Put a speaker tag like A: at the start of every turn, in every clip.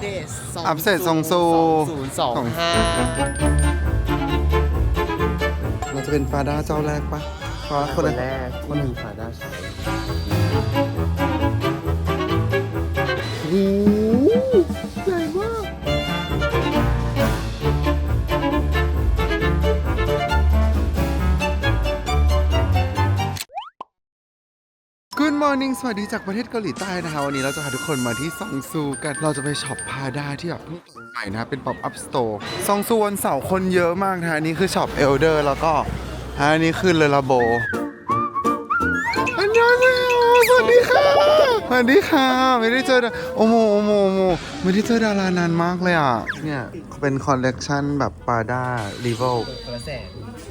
A: เดต
B: อัปเดตทรงซู
A: ศูนย์สองห้า
B: เราจะเป็นฟาด้าเจ้าแรกปะเพราะว่าคนแรก
A: ที่มีฟาด้าใช้
B: Good morning สวัสดีจากประเทศเกาหลีใต้นะคะ วันนี้เราจะพาทุกคนมาที่ซองซูกัน เราจะไปช็อปพาด้าที่แบบเพิ่งเปิดใหม่นะเป็นป๊อปอัพสโตร์ซองซูวันเสาร์คนเยอะมากนะอันนี้คือช็อปเอลเดอร์แล้วก็อันนี้คือเลลาโบอันยองสวัสดีค่ะสวัสดีค่ะ ไม่ได้เจอดาโอโมโอโมโอโมไม่ได้เจอดารานานมากเลยอะเนี่ยเป็นคอลเลกชันแบบปาด้ารีเวล
A: กระแส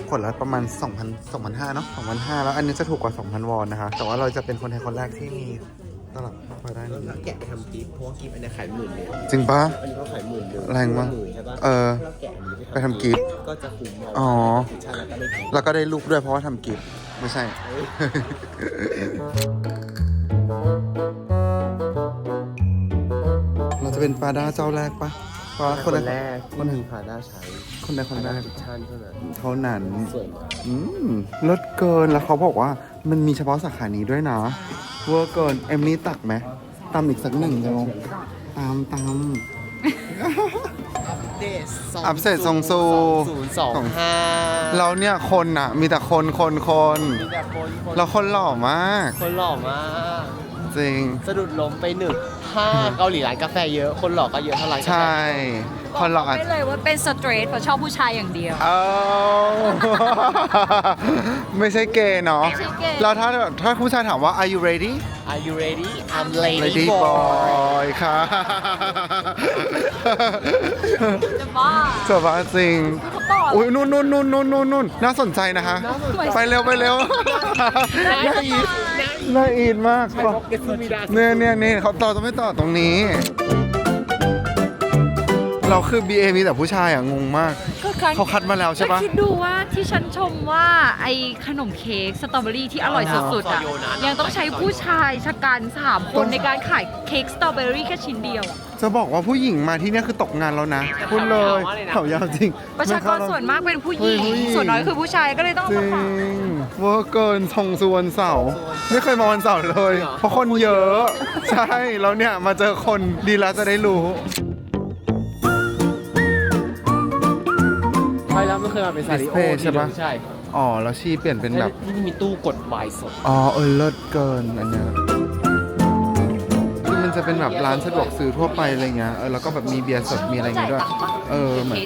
B: ขวดละประมาณ 2,000 2,500เนาะ2,500แล้วอันนี้จะถูกกว่า 2,000 วอนนะคะ แต่ว่าเราจะเป็นคนไทยคนแรกที่มีตลับปาด้า
A: แล้ว
B: นี้
A: แกะไปทำกิฟต์เพราะว่ากิฟต์อันนี้ขายหมื่นเดียว
B: จริงปะ
A: อันนี้ก็ขายหมื่นเดียว
B: แรงมาก
A: หมื่นใช่ปะ
B: เออ
A: ถ้าแกะอันนี้
B: ไปทำกิฟต์
A: ก็จะคุ้มเา
B: อ๋อ
A: ใช่แล้วก็ได้กิฟต์
B: แล้วก็ได้ลูกด้วยเพราะว่าทำกิฟต์ไม่ใช่ เราจะเป็นปาด้าเจ้าแรกปะ เพราะว่าคนแรก
A: ที่มีฟาด้าใช้
B: คนใดคนแรก
A: ทุกท่านเท่านั้น
B: เท่านั้น
A: สวยมาก
B: อืมลดเกินแล้วเขาบอกว่ามันมีเฉพาะสาขานี้ด้วยนะ เวอร์เกิน เอมนี่ตักไหมตามอีกสักหนึ่งเดียวตามตาม
A: เดต
B: อัปเดตทรงซู
A: ศูนย์สองห้า
B: เราเนี่ยคนอะมีแต่คนคนคน
A: มีแต่คนคน
B: เราคนหล่อมาก
A: คนหล่อมาก
B: จริง
A: สะดุดล้มไปหนึ่งถ้าเกาหลีร้านกาแฟเยอะคนหล่อก็เยอะเท่าร้านกาแฟ
B: ใช่ คนหล่ออาจ
C: ไม่เลยว่าเป็นสเตรทเพราะชอบผู้ชายอย่างเดียว
B: เอาไม่ใช่เกย์เนาะ
C: ไม่ใช่เกย์
B: แล้วถ้าถ้าผู้ชายถามว่า are you ready
A: Are you ready I'm lady,
B: lady
A: boy
B: boy ค่ะ
C: จะบ้า
B: สบายจริง
C: เขาต่อ
B: อุ้ยนู่นนู่นนู่นนู่นนู่นนู่นน่าสนใจนะคะ ไปเร็วไปเร็ว
A: น่าอีท
B: น่าอีนมาก
A: ใช่เพราะเกสมิดา
B: เนี่ยเนี่ยเนี่ยเขาต่อจะไม่ต่อตรงนี้ เราคือ BA มีแต่ผู้ชายอะ งงมาก
C: ก็ ครั้ง
B: เขาคัดมาแล้วใช่ปะ
C: ก็คิดดูว่าที่ฉันชมว่าไอขนมเค้กสตรอเบอรี่ที่อร่อยสุดๆอะยังต้องใช้ผู้ชายชะกันสามคนในการขายเค้กสตรอเบอรี่แค่ชิ้นเดียวอะ
B: จะบอกว่าผู้หญิงมาที่เนี่ยคือตกงานแล้วนะพูดเลยแถวยาวจริง
C: ประชากรส่วนมากเป็นผู้หญิง
B: เฮ้ยผู้หญิง
C: ส่วนน้อยคือผู้ชายก็เลยต้อง
B: จ
C: มา
B: ริ
C: ขาย
B: งเวอร์เกินทงสุวรรณเสาร์ไม่เคยมาวันเสาร์เลย เพราะคนเยอะ ใช่แล้วเนี่ยมาเจอคนดีแล้วจะได้รู้
A: ช่แล้วไม่เคยมาเป็นซาริโอ
B: Display ใช่ปะ
A: ใช่
B: อ๋อ แล้วชีเปลี่ยนเป็นแบบ
A: ที่มีตู้กดวายสด
B: อ๋อ เออเลิศเกินอันเนี้ยคือมันจะเป็นแบบร้านสะดวกซื้อทั่วไปอะไรเงี้ยเออแล้วก็แบบมีเบียร์สดมีอะไรเงี้ยด้วย เออเหมือน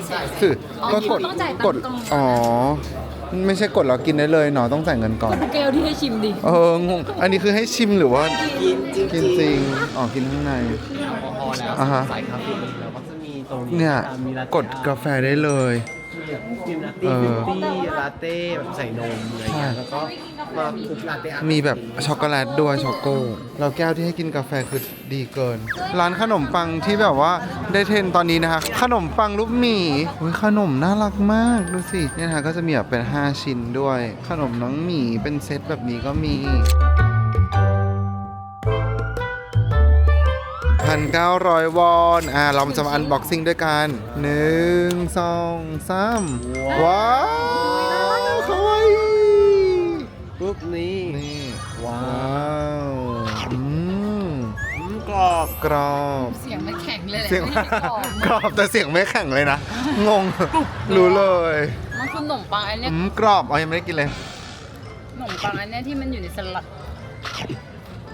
B: สื่อก็กด
C: ต้องจ่ายตั
B: ก
C: ง
B: ด
C: ค์ตรง
B: อ๋อ ไม่ใช่กดแล้วกินได้เลยเนาะต้องจ่ายเงินก่อน
C: แก้วที่ให้ชิมดิ
B: เอองงอันนี้คือให้ชิมหรือว่า
A: กินจริง
B: กินจริงอ๋อกินข้างใน
A: แอลกอฮอล์แล้ว
B: อ่าฮะ
A: ใส่คาเฟอีนแล้วก็จะมีตรงนี้
B: เนี่ย
A: มีลาเต้
B: กดกาแฟได้เลย
A: มีนัต
B: เอ
A: ตี้
B: อ
A: ฟิฟตี้ลาเต้แบบใส่นมอะไรเงี้ยแล้วก็มาคลุกลาเต้อัพ
B: มีแบบช็อกโกแลตด้วยช็อกโกแล้วแก้วที่ให้กินกาแฟคือดีเกิน ร้านขนมปังที่แบบว่าได้เทรนด์ตอนนี้นะคะ ขนมปังรูปหมี่อุ๊ยขนมน่ารักมากดูสิเนี่ยนะคะก็จะมีแบบเป็น 5 ชิ้นด้วย ขนมน้องหมีเป็นเซตแบบนี้ก็มี พันเก้าร้อยวอนอ่าเราจะมาอันบ็อกซิ่งด้วยกันหนึ่งสองสามว้าวคาวาอิ
A: ปุ๊บนี่
B: นี่
A: ว้า
B: ว้าวอืม
A: อืมกรอบ
B: กรอบ
C: เสียงไม่แข็งเลยแหละ
B: เสียง
C: ไม่ได้กรอบ
B: กรอบแต่เสียงไม่แข็งเลยนะ งง รู้เลย
C: มันคือขนมปังอันเนี้ย
B: อืมกรอบเอายังไม่ได้กินเลย
C: ขนมปังอันเนี้ยที่มันอยู่ในสลัด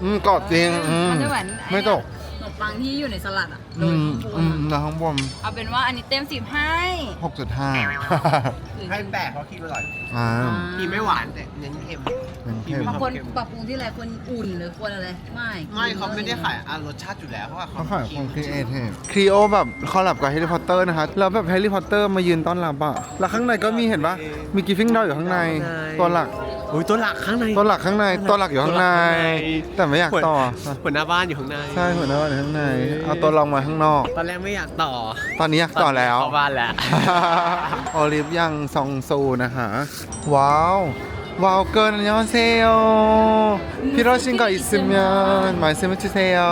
B: อืมกรอบจริงอืม
C: มันจะเหมือน
B: ไม่ตก
C: ขนม ปังที่อยู่ในสลัดอะ
B: อืมอืมแล้วข้างบน
C: เอาเป็นว่าอันนี้เต็มสิบให้
B: 6.5
A: ให้แปลกเพราะครีมอร่อย
B: อ่า
A: ครีมไม่หวานแต่เน้นเค็ม
B: เป็นเค็ม
C: บางคนปรับปรุงที่อะไรควรอุ่นหรือควรอะไร ไม่
A: ไม่เขาไม่ได้ขายอะรสชาติอยู่แล้วเพราะว่า
B: เขาขายของครีเอทีฟครีโอแบบคอลแลบกับแฮร์รี่พอตเตอร์นะคะแล้วแบบแฮร์รี่พอตเตอร์มายืนต้อนรับอะแล้วข้างในก็มีเห็นปะมีกิฟฟิงดออยู่ข้างใน ตัวหลัก
A: อุ้ยตัวหลักข้างใน
B: ตัวหลักข้างใน ตัวหลักอยู่ข้างใน แต่ไม่อยากต่อ
A: หัวหน้าบ้านอยู่ข้างใน
B: ใช่หัวหน้าบ้านอยู่ข้างใน เอาตัวรองมาข้างนอก
A: ตอนแรกไม่อยากต่อ
B: ตอนนี้อยากต่อแล้ว
A: เข้าบ้านแล้ว
B: โอลิฟยังซองซูนะคะว้าวว้าวเกินอันยองเซโอพี่โรชินก็อิซึมยอนหมายซึมจิเซโอ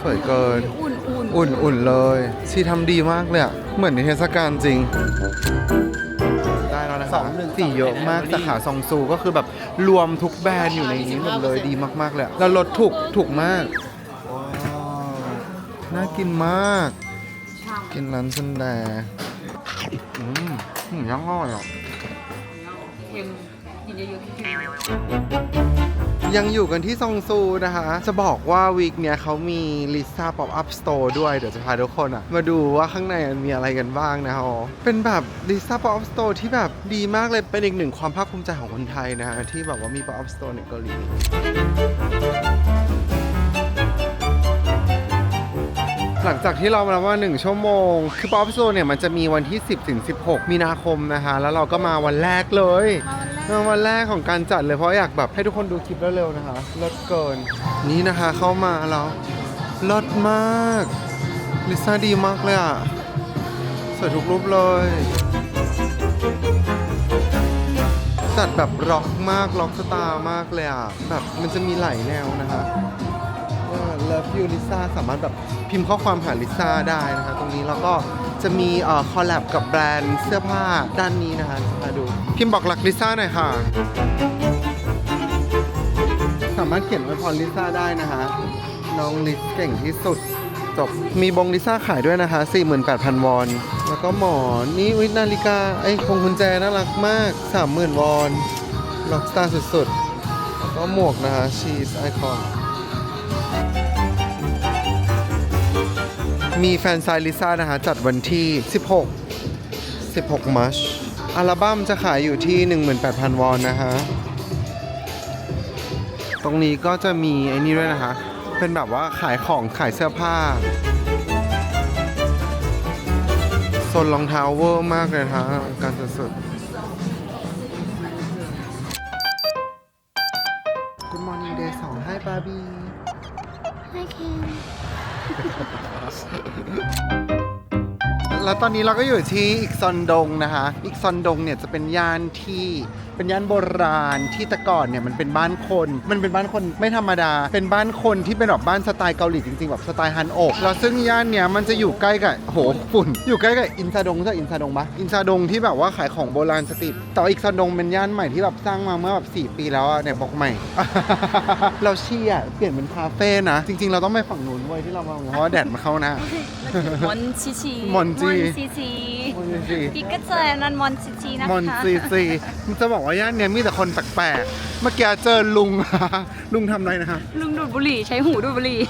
B: สวยเกิน
C: อุ่นอุ่น
B: อุ่นๆเลยชีทำดีมากเลยอะเหมือนในเทศกาลจริงได้แล้วนะคะ
A: สองหนึ่ง
B: สีเยอะมาก
A: สอง
B: สาขาซองซูก็คือแบบรวมทุกแบรนด์อยู่ในนี้หมดเลยดีมากๆเลยอะแล้วลดถูกถูกมากว้าวน่ากินมาก กินร้านซันแดอืม อืมยังอร่อยอะ
C: เค็มกินเยอะๆเค็ม
B: ยังอยู่กันที่ซองซูนะคะ จะบอกว่าวีคเนี้ยเขามีลิซ่าป๊อปอัพสโตร์ด้วย เดี๋ยวจะพาทุกคนอะมาดูว่าข้างในมันมีอะไรกันบ้างนะฮะเป็นแบบลิซ่าป๊อปอัพสโตร์ที่แบบดีมากเลย เป็นอีกหนึ่งความภาคภูมิใจของคนไทยนะฮะที่แบบว่ามีป๊อปอัพสโตร์ในเกาหลี หลังจากที่เรามาว่า 1 ชั่วโมง คือป๊อปโซเนี่ยมันจะมีวันที่ 10ถึง16 มีนาคมนะคะ แล้วเราก็มาวันแรกเลยมาวันแรกของการจัดเลยเพราะอยากแบบให้ทุกคนดูคลิปเร็วๆนะคะเลิศเกิน นี่นะคะเข้ามาแล้วเลิศมากลิซ่าดีมากเลยอะสวยทุกรูปเลยจัดแบบร็อกมากร็อกสตาร์มากเลยอะแบบมันจะมีหลายแนวนะคะ เลิฟยูลิซ่าสามารถแบบพิมพ์ข้อความหาลิซ่าได้นะคะตรงนี้แล้วก็จะมีเอ่อคอลแลบกับแบรนด์เสื้อผ้าด้านนี้นะคะมาดู พิมพ์บอกรักลิซ่าหน่อยค่ะ สามารถเขียนไว้พรลิซ่าได้นะคะ น้องลิซเก่งที่สุดจบมีบงลิซ่าขายด้วยนะคะ 48,000 วอน แล้วก็หมอนนี่วินาฬิกาไอ้พวงกุญแจน่ารักมาก 30,000 วอนล็อกสตาร์สุดๆ แล้วก็หมวกนะคะชีสไอคอน มีแฟนไซลิซ่านะคะ จัดวันที่ 16 16 มัชอัลบั้มจะขายอยู่ที่ 18,000 วอนนะคะ ตรงนี้ก็จะมีไอ้นี่ด้วยนะคะ เป็นแบบว่าขายของขายเสื้อผ้าโซนรองเท้าเวอร์มากเลยนะคะการสุดๆ แล้วตอนนี้เราก็อยู่ที่อีกซอนดงนะคะ อีกซอนดงเนี่ยจะเป็นย่านที่ เป็นย่านโบราณที่แต่ก่อนเนี่ยมันเป็นบ้านคน มันเป็นบ้านคนไม่ธรรมดา เป็นบ้านคนที่เป็นแบบบ้านสไตล์เกาหลีจริงๆแบบสไตล์ฮันโอกแล้วซึ่งย่านเนี่ยมันจะอยู่ใกล้กับโหฝุ่น อยู่ใกล้กับอินซาดงใช่อินซาดงปะอินซาดงที่แบบว่าขายของโบราณสตรีทแต่ว่าอีกซอนดงเป็นย่านใหม่ที่แบบสร้างมาเมื่อแบบ4ปีแล้วอะเนี่ยบอกใหม่ เราเชี่ยเปลี่ยนเป็นคาเฟ่นะจริง ๆ เราต้องไปฝั่งนู้นเว้ยที่เรามาเพราะว่าแดดมาเข้าหน้า
C: มอนชิชิ
B: มอนจี
C: ชิชิ
B: มอนจี
C: พี่ก็เจอนันมอนชิชินะคะ
B: มอนซีซีมันจะบอกว่าย่านเนี้ยมีแต่คนแปลกๆ เมื่อกี้เจอลุง ลุงทำอะไรนะครับ
C: ลุงดูดบุหรี่ใช้หูดูดบุหรี่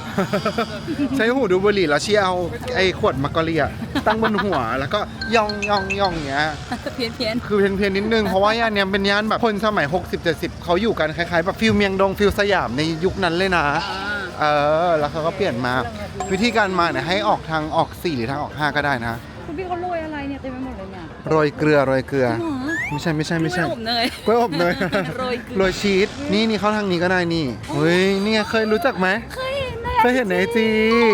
B: ใช้หูดูบุหรี่แล้วเชี่ยเอาไอ้ขวดมักกะเรียตั้งบนหัว แล้วก็ย่องย่องย่องอย่างเงี้ย
C: เพี้ยนเพี้ยน
B: คือเพียนเพียนๆนิดนึง เพราะว่าย่านเนี้ยเป็นย่านแบบคนสมัย 60 70เขาอยู่กันคล้ายๆแบบฟิลเมียงดงฟิลสยามในยุคนั้นเลยนะ เออ แล้วเขาก็เปลี่ยนมา วิธีการมาเนี่ยให้ออกทางออก4หรือทางออก5ก็ได้นะ
C: คุณพี่เขาโรยอะไรเนี่ยเต็มไปหมดเลยเนี่ย
B: โรยเกลือโรยเกลือ
C: หรอ
B: ไม่ใช่ไม่ใช่ไม่ใช่
C: กล้วยอบเนย
B: กล้วยอบเนย
C: โรยเกลือ
B: โรยชีสนี่นี่เข้าทางนี้ก็ได้นี่เฮ้ยนี่ไงเคยรู้จักไหม
C: เคยเห็นเลย
B: เคยเห็นในไอจี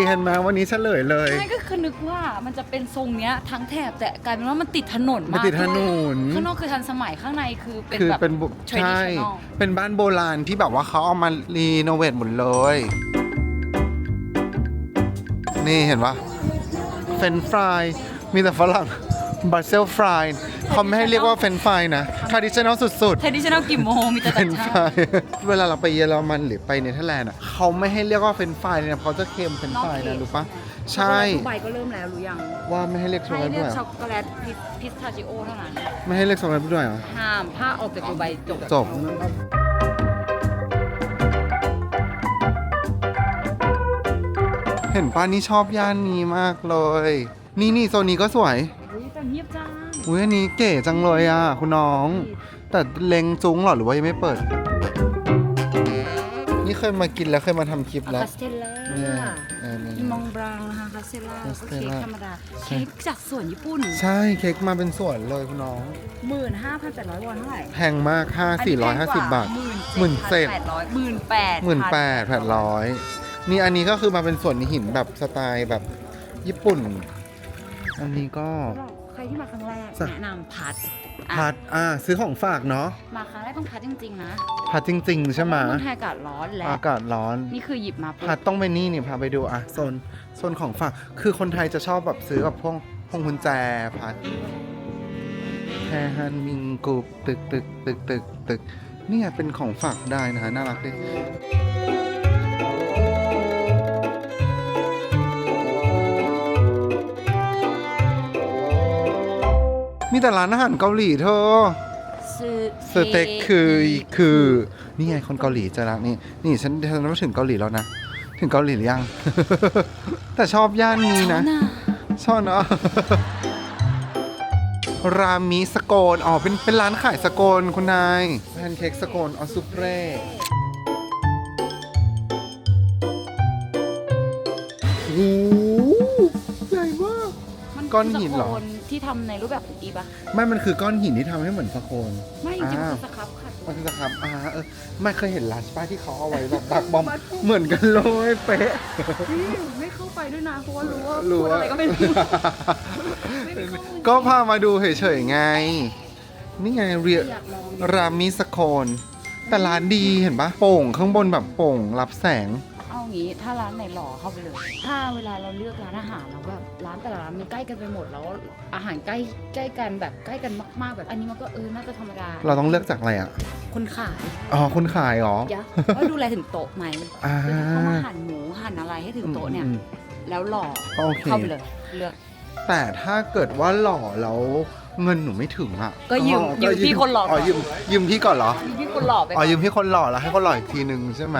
B: เห็นไหมวันนี้เฉลยเลย
C: ใช่ก็คือนึกว่ามันจะเป็นทรงเนี้ยทั้งแถบแต่กลายเป็นว่ามันติดถนน
B: มัน
C: มาก
B: ติดถนน
C: ข้างนอกคือทันสมัยข้างในคือเป็น
B: คือ
C: แบบ
B: เป็นบุใช่
C: traditional
B: เป็นบ้านโบราณที่แบบว่าเขาเอามารีโนเวทหมดเลย นี่เห็นปะเฟนฟราย มีแต่ฝรั่งบาร์เซลฟรายเขาไม่ให้เรียกว่าเฟนฟรายนะทาดิชันแนลสุด
C: เทดิชันแนลกี่โมงมีแต่
B: ๆเฟ
C: ต่านง
B: ฟ
C: ชา
B: รา
C: ติ
B: ยเวลาเราไปเยอรมันหรือไปเนเธอร์แลนด์อะเขาไม่ให้เรียกว่าเฟนฟรายเลยนะเขาจะเค็มเฟนฟรายนะรู้ปะใช่
C: ดูใบก็เริ่มแล้วรู้ยัง
B: ว่าไม่ให้เรียกช็อก
C: ให้
B: โกแลต
C: เรี
B: ด้วย
C: ก
B: เหร
C: ช็
B: อ
C: อกโกแลตพิสพิสทาชิโอเท่านั้น
B: ไม่ให้เรียกช็อกโกแลตด้วยเหรอ
C: ห้ามถ้าออกจากดูใบจบ
B: จบเห็นป้านี่ชอบย่านนี้มากเลย นี่นี่โซนนี้ก็สวย
C: อุ้ยแต่เงียบจัง
B: อุ้ยอันนี้เก๋จังเลยอะ คุณน้อง แต่เล็งจุ้งเหรอหรือว่ายังไม่เปิด นี่เคยมากินแล้วเคยมาทำคลิปแล้ว
C: คาสเทลล่า
B: เนี่ยเออนี่
C: มีมองบรางนะคะคาสเทลล่า
B: คาส
C: ก็
B: เทล
C: เค้ก
B: ล่า
C: ธรรมดาเค้กจากสวนญี่ปุ่น
B: ใช่เค้กมาเป็นส่วนเลยคุณน้อง
C: หมื่นห้าพันแปดร้อยวอนเท่าไหร่
B: แพงมาก5 450 บาทห
C: ห
B: มื่
C: มื่
B: น
C: น
B: เศ
C: เศ
B: ษ
C: ษแปดร้อยหมื่นแปด
B: หมื่นแปดแปดร้อยนี่อันนี้ก็คือมาเป็นส่วนหินแบบสไตล์แบบญี่ปุ่น อันนี้ก็
C: ข
D: รที่มาครั้งแรก
B: จ้ะ
D: แนะนำพัดอะ
B: พัดอ่าซื้อของฝากเนาะ
D: มาครั้งแรกต้องพัดจริง ๆ นะ
B: พัดจริง ๆ ใช่ไหม
D: เพราะว่าเมืองไทยอากาศร้อนและ
B: อากาศร้อน
D: นี่คือหยิบมาปุ๊บ
B: พัดต้องไปนี่นี่พาไปดูอะโซนโซนของฝาก คือคนไทยจะชอบแบบซื้อแบบพวกพวงกุญแจพัดแฮฮันมิงกูบตึกตึกตึกตึกตึกเนี่ยเป็นของฝากได้นะฮะน่ารักดิ มีแต่ร้านอาหารเกาหลีเธอ
D: ซื้อ
B: สเต็กคือคือนี่ไงคนเกาหลีเจะรักนี่นี่ฉันฉันว่าถึงเกาหลีแล้วนะถึงเกาหลีหรือยัง แต่ชอบย่านนี้นะ
D: นะ
B: ชอบเนาะรามิสโกนอ๋อเป็นเป็นร้านขายสโกนคุณนายแพนเค้กสโกนออซุเปรโอ้ ก้อนหินเหรอ
D: สโคนที่ทำในรูปแบบของอีปะ
B: ไม่มันคือก้อนหินที่ทำให้เหมือนสโคน
D: ไม่จริงๆ
B: อ่า
D: คือสครับค่ะ
B: มันคือครับอ่าเออไม่เคยเห็นร้านป้าที่เขาเอาไว้แบบดักบอม เหมือนกันเลยเป๊ะ
D: ไม่เข้าไปด้วยนะเพราะว่ารู้ว่า
B: รู้
D: พูด
B: ว่า
D: อะไรก็ไม่รู้ ไม่มีข้อมูล
B: ก็พามาดูเฉยๆไง นี่ไงเรีย
D: อยากลอง
B: รามิสโคน แต่ร้านดีเห็นปะโป่งข้างบนแบบโป่งรับแสง
D: เอา งี้ ถ้าร้านไหนหล่อเข้าไปเลย ถ้าเวลาเราเลือกร้านอาหารแล้วแบบร้านแต่ละร้านมันใกล้กันไปหมดแล้วอาหารใกล้ใกล้กันแบบใกล้กันมากๆแบบอันนี้มันก็เออน่าจะธรรมดา
B: เราต้องเลือกจากอะไรอะ
D: คนขาย
B: อ๋อคนขายเหรอ
D: ยะว่าดูแลถึงโต๊ะไหม
B: อ่า
D: คือถ้าเขามาหั่นหมูหั่นอะไรให้ถึงโต๊ะเนี่ย
B: อืม
D: แล้วหล่อ
B: ก็โอเค
D: เข้าไปเลยเลือก
B: แต่ถ้าเกิดว่าหล่อแล้ว เงินหนูไม่ถึงอะ
D: ก็ยืม
B: ก็
D: ยืมพี่คนหล่อก่อน
B: ยืมยืมพี่ก่อนเหรอ
D: มีพี่คนหล่อไป
B: อ๋อยืมพี่คนหล่อแล้วให้คนหล่ออีกทีนึงใช่ไหม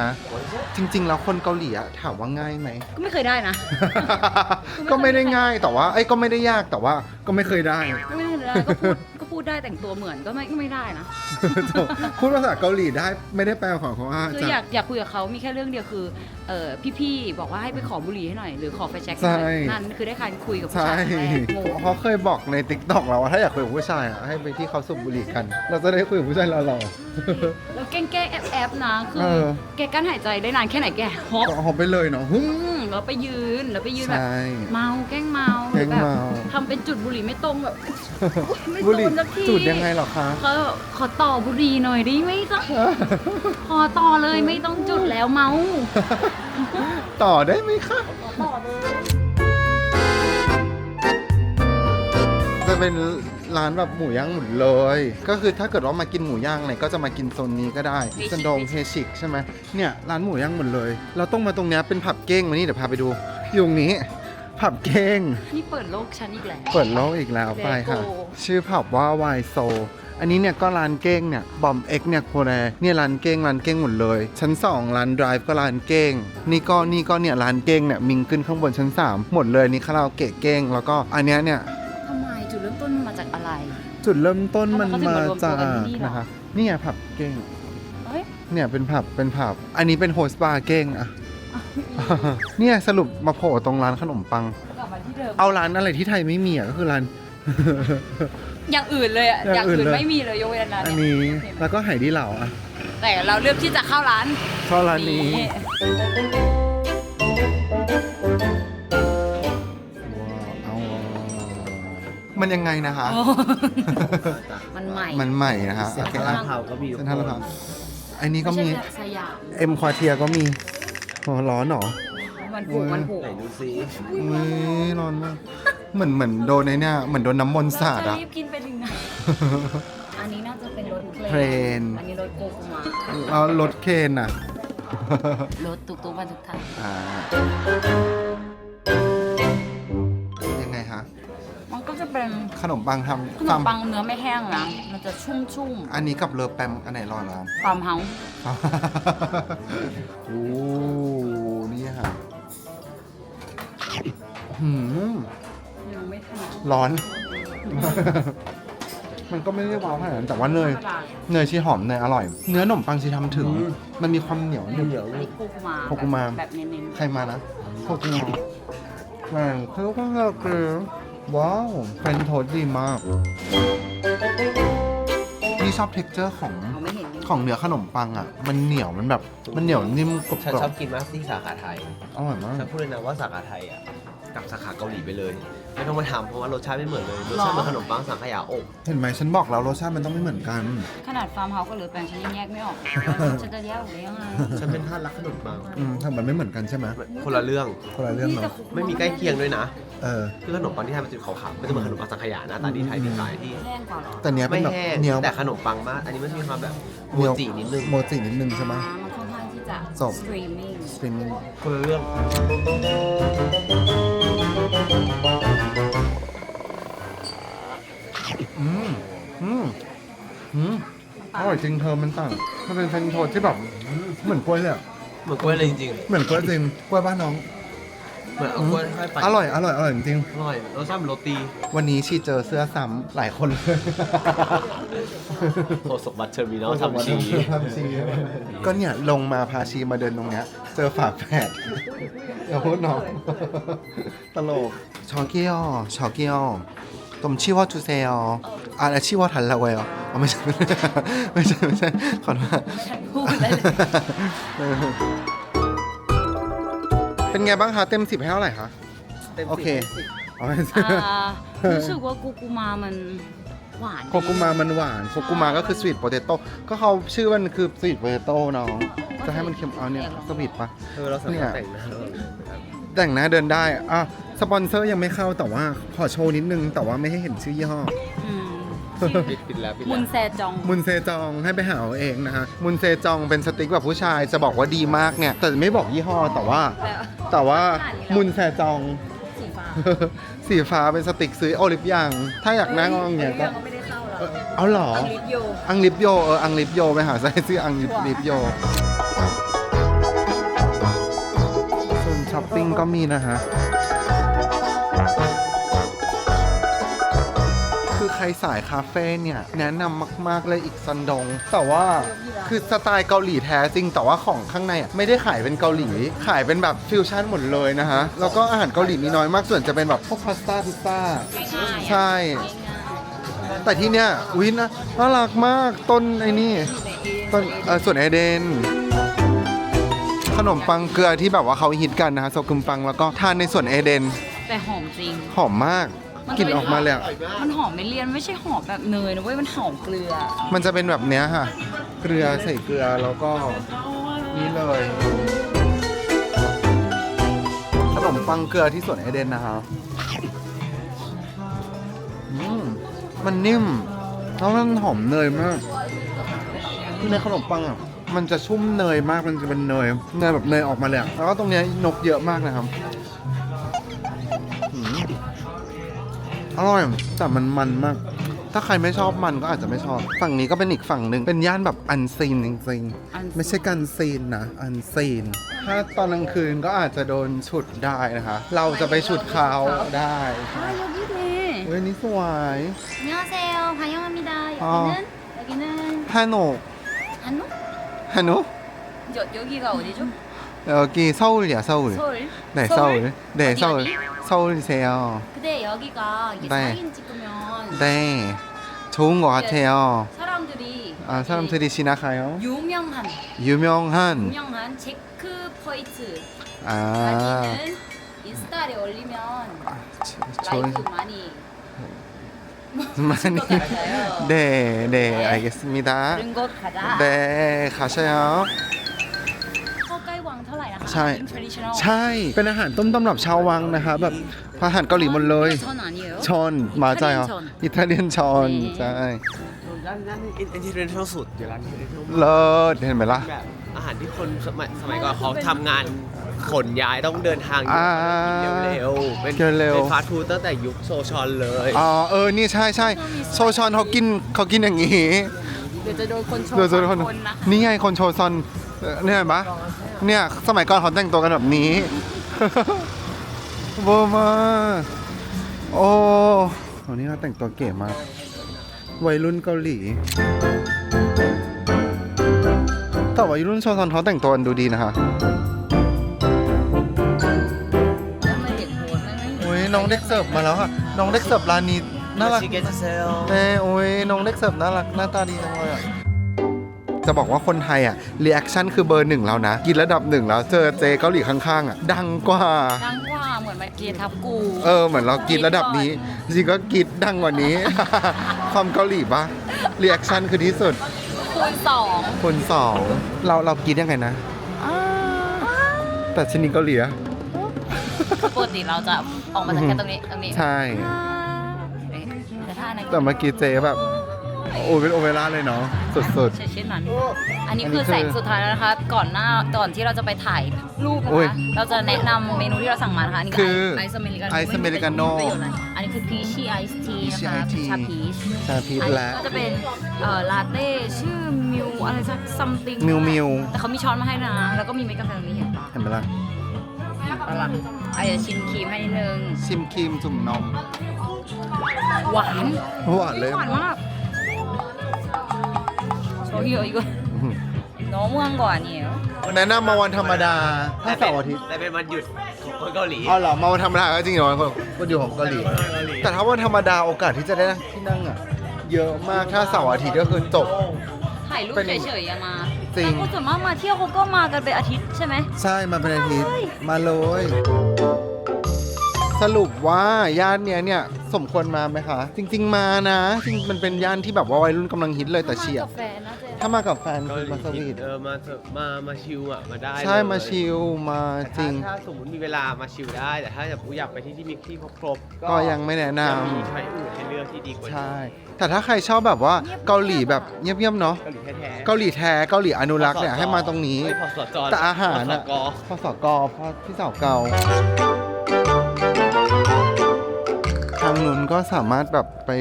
B: จริง ๆ แล้วคนเกาหลีอะถามว่าง่ายไหม
D: ก็ไม่เคยได้นะ
B: ก็ไม่ได้ง่ายแต่ว่าไอ้ยก็ไม่ได้ยากแต่ว่าก็ไม่เคยได้
D: ก็ไม่ได้ก็พูดก็ พูดได้แต่งตัวเหมือนก็ไม่ก็ไม่ได้นะ
B: พูดภาษาเกาหลีได้ไม่ได้แปลความเขาว่า
D: คือ
B: จะ
D: อยากอยากคุยกับเขามีแค่เรื่องเดียวคือเออพี่ๆบอกว่าให้ไปขอบุหรี่ให้หน่อย หรือขอไฟแช็กให้หน่อยนั่นคือได้การคุยกับผู้
B: ใช่
D: ชายครั้งแรกงง
B: เขาเคยบอกในติ๊กต็อกเราว่าถ้าอยากคุยกับผู้ชายอะให้ไปที่เขาสูบบุหรี่กัน เราจะได้คุยกับผู้ชายหล่อ
D: แล้วแกล้งแกล้งแอบแอบๆนะคือ
B: เออ
D: แกกั้นหายใจได้นานแค่ไหนแกฮอ
B: ๆ
D: ป
B: ก็หอมไปเลยเนาะหึ
D: อืมแล้วไปยืนแล้วไปยืนแบบ
B: ใช่
D: เมาแกล้งเมาห
B: แกล้
D: รืองแบบ
B: เมา
D: ทำเป็นจุดบุหรี่ไม่ตรงแบบไม่
B: บุห
D: โด
B: รี่
D: นสักที
B: จุดยังไงเหรอคะ
D: เขาแบบขอต่อบุหรี่หน่อยได้ไหมจ๊ะขอต่อเลยไม่ต้องจุดแล้วเมา
B: ต่อได้ไหมคะ
D: ต่อเลย
B: จะเป็นร้านแบบหมูย่างหมดเลย ก็คือถ้าเกิดว่ามากินหมูย่างไหนก็จะมากินโซนนี้ก็ได้ซันโดงเฮชิกใช่ไหมเนี่ยร้านหมูย่างหมดเลย เราต้องมาตรงเนี้ยเป็นผับเก้งมานี่เดี๋ยวพาไปดูอยู่ตรงนี้ ผับเก้ง
D: นี่เปิดโลกฉันอีกแล้ว
B: เปิดโลกอีกแล้วไปค่ะ
D: Lego
B: ชื่อผับว่าวายโซ อันนี้เนี่ยก็ร้านเก้งเนี่ยบอมเอ็กเนี่ยโคแรเนี่ยร้านเก้งร้านเก้งหมดเลย ชั้น 2 ร้านด i v e ก็ร้านเก้ง นี่ก็นี่ก็เนี่ยร้านเก้งเนี่ยมิงขึ้นข้างบนชั้น 3 หมดเลยนี่คาราโอเกะเก้ง แล้วก็อันเนี้ยเนี่ย
D: ทำไมจุดเริ่มต้นมาจากอะไร
B: จุดเริ่มต้นมัน
D: ทำไม
B: มา
D: เขาถึงมารวมตัว
B: จาก
D: กันที่นี่เหรอ
B: นะคะนี่ไงผับเก้ง
D: เฮ้ย
B: เนี่ยเป็นผับเป็นผับ อันนี้เป็นโฮสต์บาร์เก้งอะ เนี่ยสรุปมาโผล่ตรงร้านขนมปัง
D: กลับมาที่เดิม
B: เอาร้านอะไรที่ไทยไม่มีอะก็คือร้าน
D: อย่างอื่นเลยอะอย่
B: อา
D: ย่างง
B: อื่น
D: อื่น
B: เลย
D: ไม่มีเลยยกเว้นร้าน
B: อัน
D: เนี้ย
B: นี้แล้วก็ไหดีเหล่าอะ
D: แต่เราเลือกที่จะเข้าร้าน
B: เพราะร้านนี้เอามันยังไงนะคะ
D: โอ้มันใหม่
B: มันใหม่นะคะ
A: เซ็น
B: โอเค
A: ทรัล
B: อะ
A: ลาดพร้าวก็มี
B: เซ็นทรัลลาดพร้าวอันนี้ก็มี
D: ไใช่แบบสยาม
B: เอ็มควาเทียก็มี โอ้ร้อนเหรอ
D: มันผูกมันผูก
A: ไหนดูซิ
B: อุ้ยร้อนมาก เหมือนเหมือนโดนในเนี่ยเหมือนโดนน้ำมนต์สาด
D: เรา
B: อะ
D: จะรีบกินไปถึงไหน อันนี้น่าจะเป็นรถ
B: เพลน
D: อันนี้รถโกกุมา
B: แล้วรถเคนอะ
D: รถตุกตุกบรรทุกทาง
B: อ่ายังไงคะ
D: มันก็จะเป็น
B: ขนมปังท
D: ขำน
B: ฟาร์
D: ม
B: ม
D: ปังเนื้อไม่แห้งนะ มันจะชุ่มชุ่ม
B: อันนี้กับเลอแปมอันไหนร้อนร้อน
D: ๆความเฮา
B: โอ้ หืม
D: ยังไม่ทัน
B: ร้อน มันก็ไม่ได้ว้าวขนาดนั้นแต่ว่าเนย
D: ธรรมดา
B: เนยชีหอมเนยอร่อย เนื้อขนมปังชีทำถึง มันมีความเหนียวหนึบ
A: เหนียว
D: อันนี้โกกุมา
B: โกกุมา
D: แบบเน้น
B: ใครมานะโคกุมาแม่งคือก็คือว้าวเป็นโทษดีมาก นี่ชอบเท็กเจอร์ของ
D: ๆเขาไม่เห็น
B: ของเนื้อขนมปังอะ มันเหนียวมันแบบ มันเหนียวนิ่มกรอบ
A: ฉัน
B: กรอ
A: ชอ
B: บบ
A: กินมากที่สาขาไทย
B: อร่อยมาก
A: ฉันพูดเลยนะว่าสาขาไทยอะ กับสาขาเกาหลีไปเลย ไม่ต้องมาทำเพราะว่ารสชาติไม่เหมือนเลยรสชาติเหมือนขนมปังสังขยาอบ
B: เห็นไหมฉันบอกแล้วรสชาติมันต้องไม่เหมือนกัน
D: ขนาดฟาร์มเฮาส์กับเหลือแปลงฉันยังแยกไม่ออก ฉันจะแยกออกได้ยังไง
A: ฉันเป็นท่าสรักขนมปัง
B: อืมทำมันไม่เหมือนกันใช่ไหม
A: คนละเรื่อง
B: คนละเรื่องเนาะ
A: ไม่มีใกล้เคียงด้วยนะ
B: เออ
A: คือขนมปังที่ไทยมันจะขาวๆมันจะเหมือนขนมปังสังขยาหนะตาที่ไทยที่ขายที่
D: แห้งกว่าเหรอ
B: แต่เนี้ยเป็
A: ไม่
B: นแบบ
A: แห้ง
B: เหนียว
A: แต่ขนมปังมาก อันนี้มันจะมีความแบบโมจินิดนึง
B: โมจินิดนึงใช่ไหม
D: อ่ามันค่อนข้างที่จะ
B: จบ
D: สตรีมมิ่ง
B: สตรีมมิ่ง
A: คนละเรื่อง
B: อืม อืม อืม อร่อยจริงเธอมันต่าง มันเป็นเฟรนช์โทสที่แบบ เหมือนกล้วยเลยอะ
A: เหมือนกล้วยเลยจริง
B: เหมือนกล้วยจริง กล้วยบ้านน้อง
A: ๆ เหมือนเอากล้วยค่อยๆไป
B: อร่อยอร่อยอร่อยจริง
A: อร่อยรสชาติเหมือนโรตี
B: วันนี้ชีเจอเสื้อซ้ำหลายคนเลย
A: โคสกบัตเทอร์มินอลทำชี
B: ทำชีก็เนี่ยลงมาพาชีมาเดินตรงเนี้ย เจอฝาแฝดอย่าพูดน้องตลกชอเกียวชอเกียวตมชื่อว่าทูเซลอะไรชื่อว่าทันละเวลอ๋อไม่ใช่ไม่ใช่ไม่ใช่ขอโทษ
D: ฉันพูดเลย
B: เป็นไงบ้างคะเต็มสิบให้เท่าไหร่คะ
A: เต็ม
B: โอเค
A: สิบ
B: อ๋อ
D: อ่ารู้สึกว่ากูกูมามันหวานดี
B: โคกุมามันหวานโคกุมาก็คือสวีทโปเตโต้ก็เขาชื่อมันคือสวีทโปเตโต้น้อง จะให้มันเค็มเอาเนี่ยสวีทปะ
A: เออเราสา
B: เนี่
A: มารถ
B: ย
A: แต่งหน้าเราเลยนะครับ
B: แต่งหน้าเดินได้ อะ สปอนเซอร์ยังไม่เข้าแต่ว่าขอโชว์นิดนึง แต่ว่าไม่ให้เห็นชื่อยี่ห้อ
D: อืม
A: ปิดปิดแล้วปิด
D: มุ
A: แล้ว
D: นแซจอง
B: มุนเซจองให้ไปหาเอาเองนะฮะ มุนเซจองเป็นสติ๊กแบบผู้ชายจะบอกว่าดีมากเนี่ย แต่ไม่บอกยี่ห้อแต่ว่า
D: แต่
B: แต่ว่ามุนแซจอง
D: สีฟ้า
B: สีฟ้าเป็นสติ๊กซื้อโอลิฟยัง ถ้าอยากนั่งอย่างเงี้ยก็
D: ก็ไม่ได้เข้าหร
B: เอ
D: อก
B: อเอาเหรอ
D: อังลิปโย
B: อังลิปโยเอออังลิปโยไปหาไส้ซื้ออังลิปลิปโยส่วนช้อปปิ้งก็มีนะฮะคือใค รสายคาเฟ่เนี่ย แนะนำมาก ๆ เลยอีกซันดง แต่ว่าคือสไตล์เกาหลีแท้จริง แต่ว่าของข้างในอะไม่ได้ขายเป็นเกาหลี ขายเป็นแบบฟิวชั่นหมดเลยนะฮะ แล้วก็อาหารเกาหลีมีน้อยมากส่วนจะเป็นแบบพวกพาสต้าพิซซ่า
D: ง่ายๆ
B: ใช่ แต่ที่เนี้ยวินะน่ารักมากต้นไอ้นี่ต้นเอ่อส่วนไอเดนขนมปังเกลือที่แบบว่าเขาฮิตกันนะฮะโซกุมปังแล้วก็ทานในส่วนเอเดน
D: แต่หอมจริง
B: หอมมาก กลิ่นออกมาเลยอะ
D: มันหอมไม่เลี่ยนไม่ใช่หอมแบบเนยนะเว้ยมันหอมเกลือ
B: มันจะเป็นแบบเนี้ยค่ะ เกลือใส่เกลือแล้วก็นี่เลยขนมปังเกลือที่ส่วนเอเดนนะครับอืมมันนิ่มแล้วมันหอมเนยมากคือในขนมปังอะมันจะชุ่มเนยมากมันจะเป็นเนยเนยแบบเนยออกมาเลยอะแล้วก็ตรงเนี้ยนกเยอะมากนะครับ อร่อย แต่มันมันมาก ถ้าใครไม่ชอบมันก็อาจจะไม่ชอบ ฝั่งนี้ก็เป็นอีกฝั่งหนึ่ง เป็นย่านแบบอันซีนจริง
D: unseen
B: ๆ ไม่ใช่กันซีนนะ อันซีน ถ้าตอนกลางคืนก็อาจจะโดนฉุดได้นะคะ เราจะไปฉุดเขาได้
D: 아 여기네
B: เฮ้ยนี่สวย
D: 안녕하세요 반영합니다
B: 아.
D: 여기는 여기는
B: ฮาโน
D: 한노?
B: ฮาโน
D: 여, 여기가 어디죠?
B: 여기 서울이야 서울
D: 서울
B: 네 서울 네
D: 어디,
B: 서울
D: 어디?
B: 서울이세요
D: 근데 여기가 이게
B: 네.
D: 사진 찍으면
B: 네 좋은 것 같아요
D: 사람들이
B: 아 사람들이 지나가요
D: 유명한
B: 유명한
D: 유명한 체크 포인트
B: 아
D: 인스타에 올리면
B: 저,
D: 라이크 많이
B: 많이
D: 것 같아요.
B: 네, 네,
D: 네.
B: 알겠습니다.
D: 그런 곳 가자.
B: 네, 가셔요. ใช่
D: Being traditional
B: ใช่ เป็นอาหารต้มตำรับชาววังนะคะ แบบอาหารเกาหลีหมดเลย
D: 전 아니에요
B: ชอนมาใจเหรออิตาเลียนชอน
D: นี่
B: ใช่
A: ร้านนั้นอินเทอร์เน็ตสุดอยู่ร้านนี้
B: เลิศเห็นไหมล่ะ
A: แบบอาหารที่คนสมัยสมัยก่อนเขาทำงานขนย้ายต้องเดินทาง
B: อ่า
A: เร็วๆเป็น
B: เร็วๆ
A: เป็นฟาสต์ฟู้ดตั้งแต่ยุคโซชอนเลย
B: อ๋อ เออ นี่ใช่ใช่โชชอนเขากินเขากินอย่างนี้
D: เดี๋ยวจะโดนคนโชว์
B: เดี๋ยวจะคน
D: คนนะ
B: นี่ไงคนโชซอน เอ่อเนี่ยเห็นปะเนี่ยสมัยก่อนเขาแต่งตัวกันแบบนี้ เวอร์มากโอ้โหนี่เขาแต่งตัวเก๋มาก วัยรุ่นเกาหลี แต่วัยรุ่นโชซอนเขาแต่งตัวกันดูดีนะคะ
D: ไม่เห็นโพสต์ไม่ไม่
B: โอ้ยน้องเด็กเสิร์ฟมาแล้วค่ะ น้องเด็กเสิร์ฟร้านนี้น่ารัก
A: ชิเกตเซล
B: เน่โอ้ยน้องเด็กเสิร์ฟน่ารักหน้าตาดีจังเลยอะ จะบอกว่าคนไทยอะรีแอคชั่นคือเบอร์หนึ่งแล้วนะ กินระดับหนึ่งแล้วเจอเจเกาหลีข้างๆอะดังกว่า
D: ดังกว่าเหมือนมาเกียร์ทับกู
B: เออเหมือนเรากรีดระดับนี้จริงๆก็กรีดดังกว่านี้ ความเกาหลีปะรีแอคชั่นคือที่สุด
D: คูณสอง
B: คนสองเราเรากรีดยังไงนะแต่ชนิดเกาหลีอะ
D: ปกติเราจะออกมาจากแค่ตรงนี้ตรงนี้
B: ใช่
D: แต่ถ้าใน
B: แต่เมื่อกี้เจแบบ โอ้ยเป็นโอเปร่าเลยเนาะสุด
D: ใช่เช่นนั้นอันนี้
B: อันนี้
D: คือ
B: คือ
D: แสงสุดท้ายแล้วนะคะ ก่อนหน้าก่อนที่เราจะไปถ่ายรูปนะ
B: โอ้ย
D: คะ เราจะแนะนำเมนูที่เราสั่งมานะคะอันนี้
B: คือ
D: ไอซ์อเมริกาโน่
B: ไอซ์อเมริกาโน่
D: ไม่มีประโยชน์อะไรอันนี้คือพีชีไอซ์ทีนะ
B: Peachy
D: คะ
B: Iced Tea
D: ชาพีช
B: ๆชาพีช
D: อัน
B: และ
D: นี้ก็จะเป็นเอ่อลาเต้ชื่อมิวอะไรสัก something
B: มิวมิว
D: แต่เขามีช้อนมาให้นะ แล้วก็มีเมกาแฟตรงนี้เห็นปะ
B: เห็นไหมล่ะ
D: ปะล่ะไอะเดี๋ยวชิมครีมให้นิดนึง
B: ชิมครีมจุ่มนม
D: หวาน
B: หวานเลย
D: หวานมาก โชว์เยอะอีกว่า
B: อื้อหือ
D: น้องเมืองก่อนเนี่ย
B: แนะนำมาวันธรรมดาถ้าเสาร์อาทิตย์
A: แต่เป็นวันหยุดของคนเกาหลี
B: อ๋อเหรอมาวันธรรมดาก็จริงเหรอคนคนอยู่ของเกาหลีแต่ถ้าวันธรรมดาโอกาสที่จะได้นั่งที่นั่งอะ เยอะมากถ้าเสาร์อาทิตย์ก็คือจบ
D: ถ่ายรูป
B: เป็น
D: เฉยๆอะมา
B: จริง
D: แต่คนส่วนมากมาเที่ยวเขาก็มากันเป็นอาทิตย์ใช่ไหม
B: ใช่มาเป็นอาทิตย์มาเลย สรุปว่าย่านเนี้ยเนี่ยสมควรมาไหมคะ จริง ๆ มานะจริงมันเป็นย่านที่แบบว่าวัยรุ่นกำลังฮิตเลยแต่เฉียบ
E: กาแฟนะเจ๊
B: ถ้ามากับแฟน
A: เกา
B: คือ
A: หลี
B: มาสวีท
A: เออมาเถอะมามาชิลอะมาได้
B: ใช่
A: เลย
B: มาชิลมาจริง
A: ถ้าถ้าสมมติมีเวลามาชิลได้ แต่ถ้าอยากอยากไปที่ที่มีที่ครบๆ
B: ก็ยังไม่แนะน
A: ยังมีช้อยอื่นให้เลือกที่ดีกว่าำนี้
B: ใช่ แต่ถ้าใครชอบแบบว่าเกาหลีแบบเงียบๆเนาะ
A: เกาหลีแท้ๆ
B: เกาหลีแท้เกาหลีอนุรักษ์เนี่ยให้มาตรงนี้
A: เฮ้ยพอสจ
B: แต่อาหาร
A: อะ
B: อะพอสกพอพี่สาวเกา ทางนู้นก็สามารถแบบไป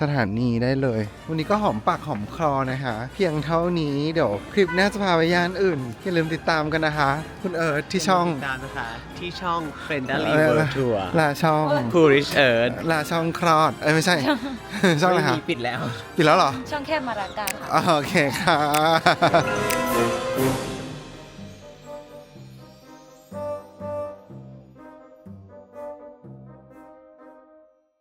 B: สถานีได้เลย วันนี้ก็หอมปากหอมคอนะคะ เพียงเท่านี้เดี๋ยวคลิปหน้าจะพาไปย่านอื่น อย่าลืมติดตามกันนะคะ คุณเอิร์ธที่ช่อง
A: ติดตามนะคะที่ช่อง Friendly
B: เออ
A: World Tour
B: ลาช่อง
A: Coolish Earth
B: ลาช่องคลอดเอ้ยไม่ใช่ ช่องอะไร
A: ไม่
B: คะ
A: มีปิดแล้ว
B: ปิดแล้วเหรอ
D: ช่องแคบมารากาค่ะ
B: อ๋อโอเคค่ะ